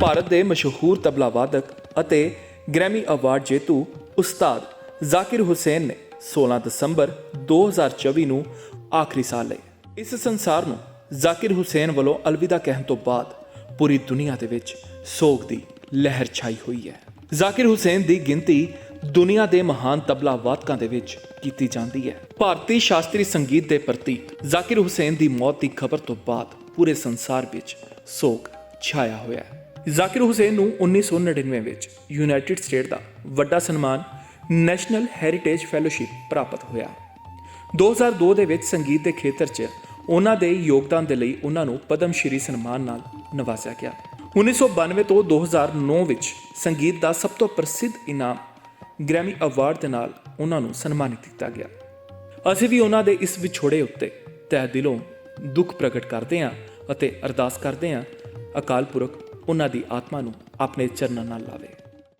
ਭਾਰਤ ਦੇ ਮਸ਼ਹੂਰ ਤਬਲਾ ਵਾਦਕ ਅਤੇ ਗ੍ਰੈਮੀ ਅਵਾਰਡ ਜੇਤੂ ਉਸਤਾਦ ਜ਼ਾਕਿਰ ਹੁਸੈਨ ਨੇ 16 ਦਸੰਬਰ 2024 ਨੂੰ ਆਖਰੀ ਸਾਹ ਲਏ। ਇਸ ਸੰਸਾਰ ਨੂੰ ਜ਼ਾਕਿਰ ਹੁਸੈਨ ਵੱਲੋਂ ਅਲਵਿਦਾ ਕਹਿਣ ਤੋਂ ਬਾਅਦ ਪੂਰੀ ਦੁਨੀਆ ਦੇ ਵਿੱਚ ਸੋਗ ਦੀ ਲਹਿਰ ਛਾਈ ਹੋਈ ਹੈ। ਜ਼ਾਕਿਰ ਹੁਸੈਨ ਦੀ ਗਿਣਤੀ ਦੁਨੀਆ ਦੇ ਮਹਾਨ ਤਬਲਾ ਵਾਦਕਾਂ ਦੇ ਵਿੱਚ ਕੀਤੀ ਜਾਂਦੀ ਹੈ। ਭਾਰਤੀ ਸ਼ਾਸਤਰੀ ਸੰਗੀਤ ਦੇ ਪ੍ਰਤੀਕ ਜ਼ਾਕਿਰ ਹੁਸੈਨ ਦੀ ਮੌਤ ਦੀ ਖਬਰ ਤੋਂ ਬਾਅਦ ਪੂਰੇ ਸੰਸਾਰ ਵਿੱਚ ਸੋਗ ਛਾਇਆ ਹੋਇਆ ਹੈ। ਜ਼ਾਕਿਰ ਹੁਸੈਨ ਨੂੰ 1999 ਵਿੱਚ ਯੂਨਾਈਟਿਡ ਸਟੇਟ ਦਾ ਵੱਡਾ ਸਨਮਾਨ ਨੈਸ਼ਨਲ ਹੈਰੀਟੇਜ ਫੈਲੋਸ਼ਿਪ ਪ੍ਰਾਪਤ ਹੋਇਆ। 2002 ਦੇ ਵਿੱਚ ਸੰਗੀਤ ਦੇ ਖੇਤਰ 'ਚ ਉਹਨਾਂ ਦੇ ਯੋਗਦਾਨ ਦੇ ਲਈ ਉਹਨਾਂ ਨੂੰ ਪਦਮ ਸ਼੍ਰੀ ਸਨਮਾਨ ਨਾਲ ਨਵਾਜ਼ਿਆ ਗਿਆ। 1992 ਤੋਂ 2009 ਵਿੱਚ ਸੰਗੀਤ ਦਾ ਸਭ ਤੋਂ ਪ੍ਰਸਿੱਧ ਇਨਾਮ ਗ੍ਰੈਮੀ ਅਵਾਰਡ ਦੇ ਨਾਲ ਉਹਨਾਂ ਨੂੰ ਸਨਮਾਨਿਤ ਕੀਤਾ ਗਿਆ। ਅਸੀਂ ਵੀ ਉਹਨਾਂ ਦੇ ਇਸ ਵਿਛੋੜੇ ਉੱਤੇ ਤਹਿ ਦਿਲੋਂ ਦੁੱਖ ਪ੍ਰਗਟ ਕਰਦੇ ਹਾਂ ਅਤੇ ਅਰਦਾਸ ਕਰਦੇ ਹਾਂ। ਅਕਾਲ ਪੁਰਖ ਉਹਨਾਂ ਦੀ ਆਤਮਾ ਨੂੰ ਆਪਣੇ ਚਰਨਾਂ ਨਾਲ ਲਾਵੇ।